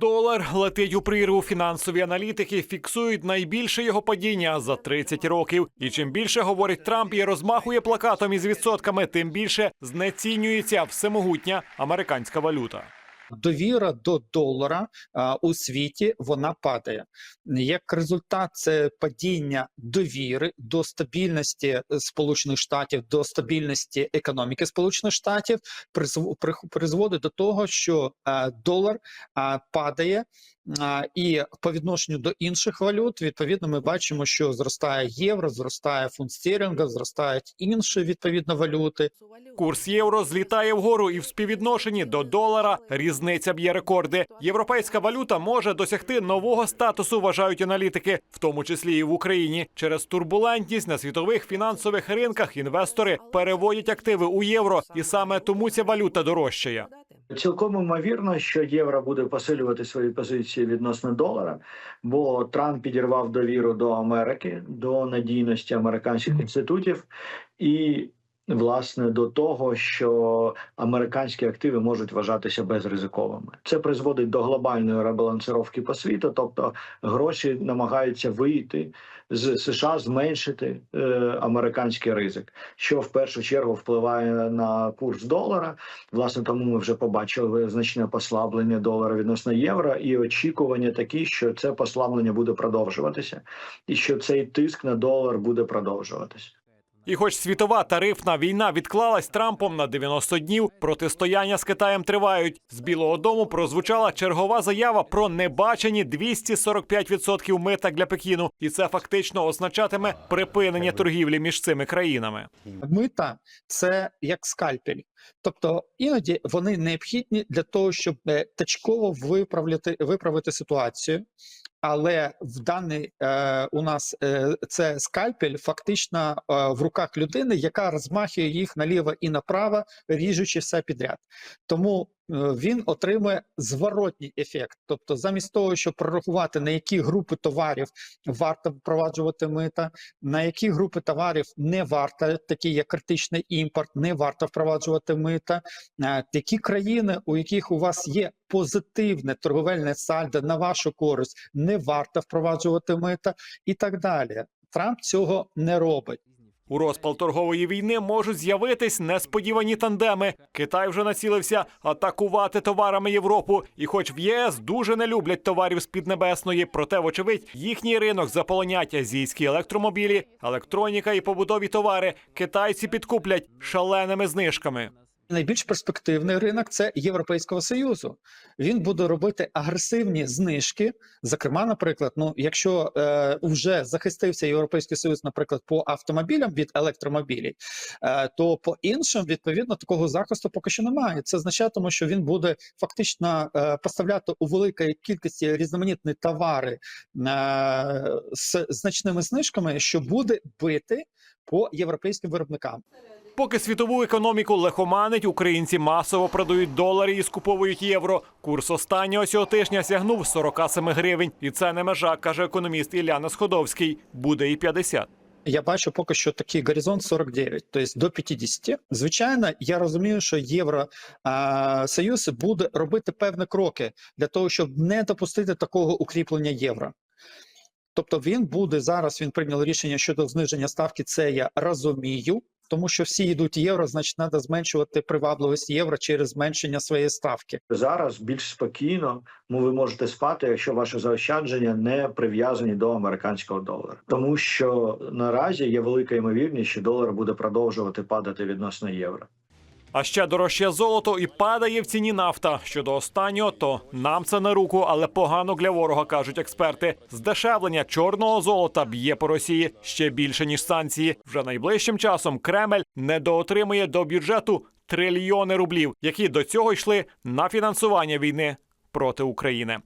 Долар летить у прірву. Фінансові аналітики фіксують найбільше його падіння за 30 років. І чим більше говорить Трамп і розмахує плакатом із відсотками, тим більше знецінюється всемогутня американська валюта. Довіра до долара у світі вона падає. Як результат, це падіння довіри до стабільності е, Сполучених Штатів, до стабільності економіки Сполучених Штатів, призв- призводить до того, що долар падає. І по відношенню до інших валют, відповідно, ми бачимо, що зростає євро, зростає фунт стерлінга, зростають інші відповідно валюти. Курс євро злітає вгору, і в співвідношенні до долара різниця б'є рекорди. Європейська валюта може досягти нового статусу, вважають аналітики, в тому числі і в Україні. Через турбулентність на світових фінансових ринках інвестори переводять активи у євро, і саме тому ця валюта дорожчає. Цілком ймовірно, що євро буде посилювати свої позиції відносно долара, бо Трамп підірвав довіру до Америки, до надійності американських інститутів і. Власне, до того, що американські активи можуть вважатися безризиковими, це призводить до глобальної ребалансировки по світу, тобто гроші намагаються вийти з США, зменшити е, американський ризик, що в першу чергу впливає на курс долара. Власне, тому ми вже побачили значне послаблення долара відносно євро, і очікування такі, що це послаблення буде продовжуватися, і що цей тиск на долар буде продовжуватися. І хоч світова тарифна війна відклалась Трампом на 90 днів, протистояння з Китаєм тривають. З Білого Дому прозвучала чергова заява про небачені 245% мита для Пекіну, і це фактично означатиме припинення торгівлі між цими країнами. Мита це як скальпель, тобто іноді вони необхідні для того, щоб е, точково виправляти виправити ситуацію. Але в даний е, у нас е, це скальпель фактично е, в руках людини, яка розмахує їх наліво і направо, ріжучи все підряд. Тому він отримує зворотній ефект. Тобто, замість того, щоб прорахувати на які групи товарів варто впроваджувати мита, на які групи товарів не варто, такі як критичний імпорт, не варто впроваджувати мита, е, які країни, у яких у вас є позитивне торговельне сальдо на вашу користь, не варто впроваджувати мита і так далі. Трамп цього не робить. У розпал торгової війни можуть з'явитись несподівані тандеми. Китай вже націлився атакувати товарами Європу. І, хоч в ЄС дуже не люблять товарів з Піднебесної, проте, вочевидь, їхній ринок заполонять азійські електромобілі, електроніка і побутові товари. Китайці підкуплять шаленими знижками. Найбільш перспективний ринок це Європейського союзу. Він буде робити агресивні знижки. Зокрема, наприклад, ну якщо е, вже захистився Європейський Союз, наприклад, по автомобілям від електромобілів, е, то по іншим відповідно такого захисту поки що немає. Це означатиме, що він буде фактично е, поставляти у великій кількості різноманітні товари е, з значними знижками, що буде бити по європейським виробникам. Поки світову економіку лихоманить, українці масово продають долари і скуповують євро. Курс останнього цього тижня сягнув 47 гривень. І це не межа, каже економіст Ілляна Сходовський. Буде і 50. Я бачу поки що такий горизонт 49, тобто до 50. Звичайно, я розумію, що Євросоюз буде робити певні кроки для того, щоб не допустити такого укріплення євро. Тобто він буде зараз. Він прийняв рішення щодо зниження ставки. Це я розумію, тому що всі йдуть євро, значить, треба зменшувати привабливість євро через зменшення своєї ставки. Зараз більш спокійно ну, ви можете спати, якщо ваше заощадження не прив'язані до американського долара, тому що наразі є велика ймовірність, що долар буде продовжувати падати відносно євро. А ще дорожче золото і падає в ціні нафта. Щодо останнього, то нам це на руку, але погано для ворога, кажуть експерти. Здешевлення чорного золота б'є по Росії ще більше ніж санкції. Вже найближчим часом Кремль недоотримує до бюджету трильйони рублів, які до цього йшли на фінансування війни проти України.